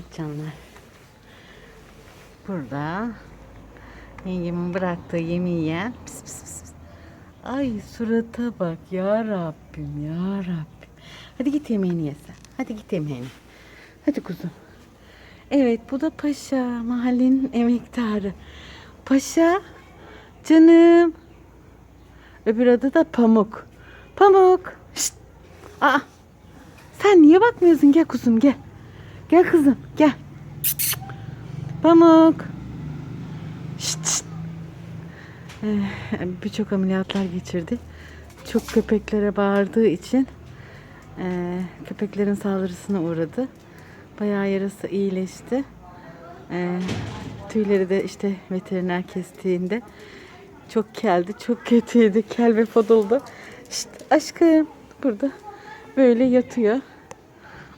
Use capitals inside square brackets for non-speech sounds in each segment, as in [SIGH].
Evet canlar. Burada yengemin bıraktığı yemeği yiyen pis pis pis. Ay surata bak ya Rabbim ya Rabbim. Hadi git yemeğini ye sen. Hadi git yemeğini. Hadi kuzum. Evet bu da Paşa mahallenin emektarı. Paşa canım. Öbür adı da Pamuk. Pamuk. Şşt. Aa. Sen niye bakmıyorsun? Gel kuzum gel. Gel kızım gel. Pamuk. Şşt, şşt. Ee, Birçok ameliyatlar geçirdi. Çok köpeklere bağırdığı için e, köpeklerin saldırısına uğradı. Bayağı yarası iyileşti. E, tüyleri de işte veteriner kestiğinde çok keldi, çok kötüydü. Kel ve foduldu. Şşt, aşkım burada böyle yatıyor.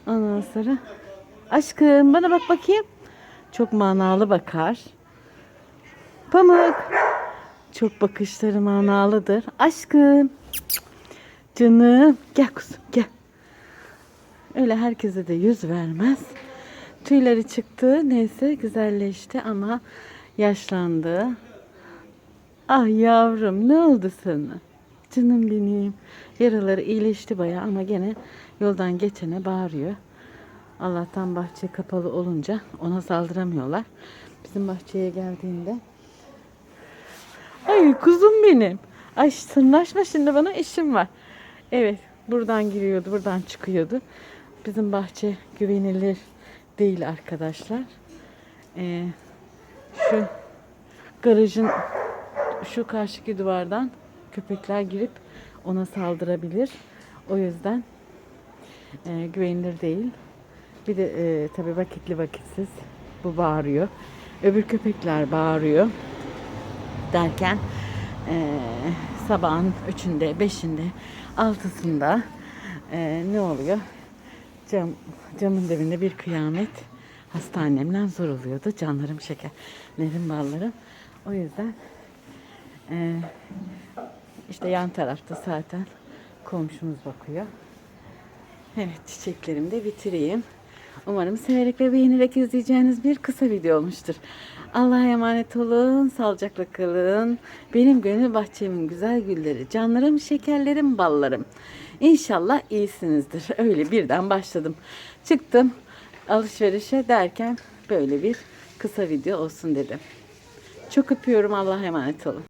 Ondan sonra aşkım bana bak bakayım. Çok manalı bakar. Pamuk. Çok bakışları manalıdır. Aşkım. Canım. Gel kuzum gel. Öyle herkese de yüz vermez. Tüyleri çıktı. Neyse güzelleşti ama yaşlandı. Ah yavrum ne oldu sana? Canım benim. Yaraları iyileşti bayağı ama gene yoldan geçene bağırıyor. Allah'tan bahçe kapalı olunca ona saldıramıyorlar. Bizim bahçeye geldiğinde Ay kuzum benim. Ay tırnaşma şimdi bana işim var. Evet buradan giriyordu buradan çıkıyordu. Bizim bahçe güvenilir değil arkadaşlar. Ee, şu garajın şu karşıki duvardan köpekler girip ona saldırabilir. O yüzden e, güvenilir değil. Bir de e, tabii vakitli vakitsiz bu bağırıyor. Öbür köpekler bağırıyor derken e, sabahın üçünde, beşinde, altısında e, ne oluyor? Cam, camın dibinde bir kıyamet. Hastanemden zor oluyordu. Canlarım şekerlerim ballarım. O yüzden e, işte yan tarafta zaten komşumuz bakıyor. Evet çiçeklerimi de bitireyim. Umarım severek ve beğenerek izleyeceğiniz bir kısa video olmuştur. Allah'a emanet olun, sağlıcakla kalın. Benim gönül bahçemin güzel gülleri, canlarım, şekerlerim, ballarım. İnşallah iyisinizdir. [LAUGHS] Öyle birden başladım. Çıktım alışverişe derken böyle bir kısa video olsun dedim. Çok öpüyorum. Allah'a emanet olun.